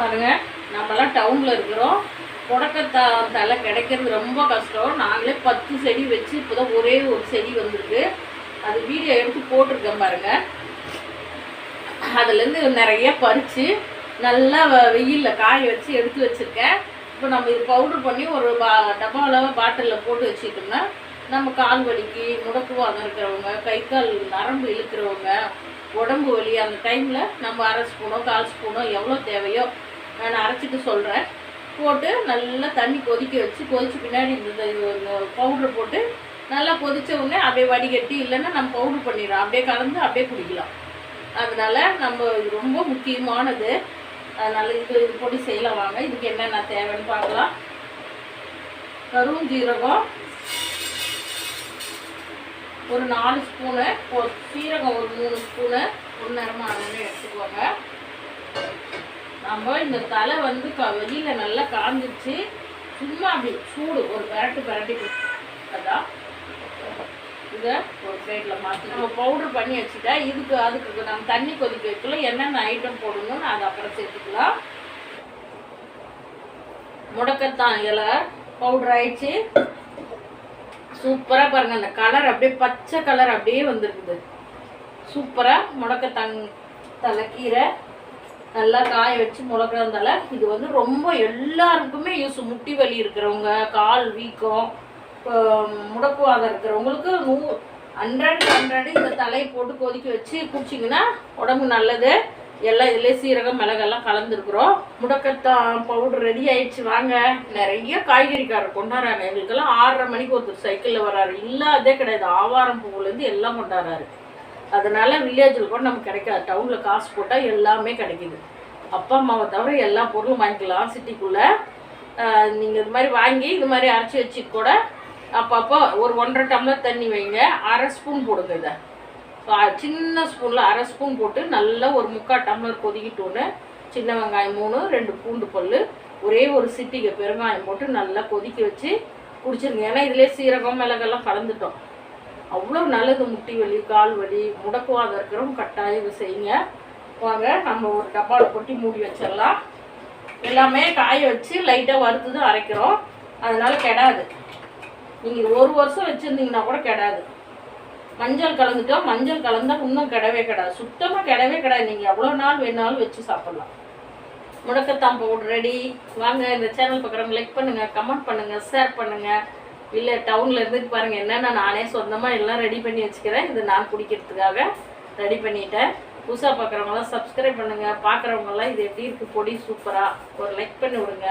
பாருங்கள் நம்மலாம் டவுனில் இருக்கிறோம். புடக்கத்தா தலை கிடைக்கிறது ரொம்ப கஷ்டம். நாங்களே பத்து செடி வச்சு இப்போ தான் ஒரே ஒரு செடி வந்திருக்கு. அது வீடியோ எடுத்து போட்டிருக்கேன் பாருங்கள் அதுலேருந்து நிறைய பறித்து நல்லா வெயிலில் காய வச்சு எடுத்து வச்சுருக்கேன். இப்போ நம்ம இது பவுடர் பண்ணி ஒரு பா டப்பாவில் பாட்டிலில் போட்டு வச்சுக்கிட்டோம்னா நம்ம கால் வலிக்கு முடக்குவாதம் இருக்கிறவங்க கை கால் நரம்பு இழுக்கிறவங்க உடம்பு வலி அந்த டைமில் நம்ம அரை ஸ்பூனோ கால் ஸ்பூனோ எவ்வளோ தேவையோ நான் அரைச்சிட்டு சொல்கிறேன் போட்டு நல்லா தண்ணி கொதிக்க வச்சு கொதிச்சு பின்னாடி இந்த பவுடர் போட்டு நல்லா கொதித்த உடனே அப்படியே வடிகட்டி இல்லைன்னா நம்ம பவுடர் பண்ணிடலாம். அப்படியே கலந்து அப்படியே குடிக்கலாம். அதனால் நம்ம இது ரொம்ப முக்கியமானது. அதனால் இது இது பொடி செய்யலாம் வாங்க. இதுக்கு என்னென்ன தேவைன்னு பார்க்கலாம். கரும் ஜீரகம். ஒரு நாலு ஸ்பூனு ஒரு சீரகம் ஒரு மூணு ஸ்பூனு ஒரு நேரமாக அதெல்லாம் எடுத்துக்கோங்க. நம்ம இந்த தலை வந்து க வெளியில் நல்லா காஞ்சிச்சு சும்மா அப்படி சூடு ஒரு பரட்டு பரட்டி அதான் இதை ஒரு பிளேட்டில் மாற்றி நம்ம பவுடர் பண்ணி வச்சுட்டா இதுக்கு அதுக்கு நம்ம தண்ணி கொதிக்க வைக்கல என்னென்ன ஐட்டம் போடணும்னு அதை அப்புறம் சேர்த்துக்கலாம். முடக்கத்தான் இலை பவுடர் ஆயிடுச்சு. சூப்பராக பாருங்க அந்த கலர் அப்படியே பச்சை கலர் அப்படியே வந்துருக்குது. சூப்பராக முடக்கத்தாங் தலைக்கீரை. நல்லா காய வச்சு முளக்கிறதல இது வந்து ரொம்ப எல்லாருக்குமே யூஸ் முட்டி வலி இருக்கிறவங்க கால் வீக்கம் முடக்குவாதம் இருக்கிறவங்களுக்கு நூ ஹண்ட்ரட் ஹண்ட்ரடு இந்த தலையை போட்டு கொதிக்க வச்சு குடிச்சிங்கன்னா உடம்பு நல்லது. எல்லாம் இதிலே சீரகம் மிளகெல்லாம் கலந்துருக்குறோம். முடக்கத்தான் பவுடர் ரெடி ஆயிடுச்சு. வாங்க. நிறைய காய்கறிக்காரர் கொண்டாடுறாங்க. எங்களுக்கெல்லாம் ஆறரை மணிக்கு ஒருத்தர் சைக்கிளில் வராரு இல்லாதே கிடையாது. ஆவாரம் பூவுலேருந்து எல்லாம் கொண்டாடுறாரு. அதனால் வில்லேஜில் கூட நமக்கு கிடைக்காது. டவுனில் காசு போட்டால் எல்லாமே கிடைக்குது. அப்பா அம்மாவை தவிர எல்லா பொருளும் வாங்கிக்கலாம். சிட்டிக்குள்ளே நீங்கள் இது மாதிரி வாங்கி இது மாதிரி அரைச்சி வச்சு கூட அப்பப்போ ஒரு ஒன்றரை டம்ளர் தண்ணி வைங்க. அரை ஸ்பூன் போடுங்க இதை. சின்ன ஸ்பூனில் அரை ஸ்பூன் போட்டு நல்லா ஒரு முக்கால் டம்ளர் கொதிக்கிட்டோன்னு சின்ன வெங்காயம் மூணு ரெண்டு பூண்டு பல் ஒரே ஒரு சிட்டிக்கு பெருங்காயம் போட்டு நல்லா கொதிக்க வச்சு குடிச்சிருங்க. ஏன்னா இதிலே சீரகம் மிளகெல்லாம் கலந்துட்டோம். அவ்வளோ நல்லது முட்டி வலி கால் வலி முடக்குவாத இருக்கிறவங்க கட்டாயம் இது செய்யுங்க. வாங்க நம்ம ஒரு டப்பாவில் கொட்டி மூடி வச்சிடலாம். எல்லாமே காய வச்சு லைட்டாக வறுத்து தான் அரைக்கிறோம். அதனால கெடாது. நீங்கள் ஒரு வருஷம் வச்சுருந்தீங்கன்னா கூட கெடாது. மஞ்சள் கலந்துட்டோம் மஞ்சள் கலந்தால் இன்னும் கிடவே கிடாது. சுத்தமாக கிடவே கிடாது. நீங்கள் எவ்வளோ நாள் வேணாலும் வச்சு சாப்பிட்லாம். முடக்கத்தான் பவுடர் ரெடி வாங்க இந்த சேனல் பார்க்குறவங்க லைக் பண்ணுங்கள் கமெண்ட் பண்ணுங்கள் ஷேர் பண்ணுங்கள் இல்லை டவுனில் இருந்துட்டு பாருங்கள் என்னென்ன நானே சொந்தமாக எல்லாம் ரெடி பண்ணி வச்சுக்கிறேன். இது நான் குடிக்கிறதுக்காக ரெடி பண்ணிட்டேன். புதுசாக பார்க்குறவங்களாம் சப்ஸ்கிரைப் பண்ணுங்கள் பார்க்குறவங்களாம் இது எப்படி இருக்குது பொடி சூப்பராக ஒரு லைக் பண்ணி விடுங்க.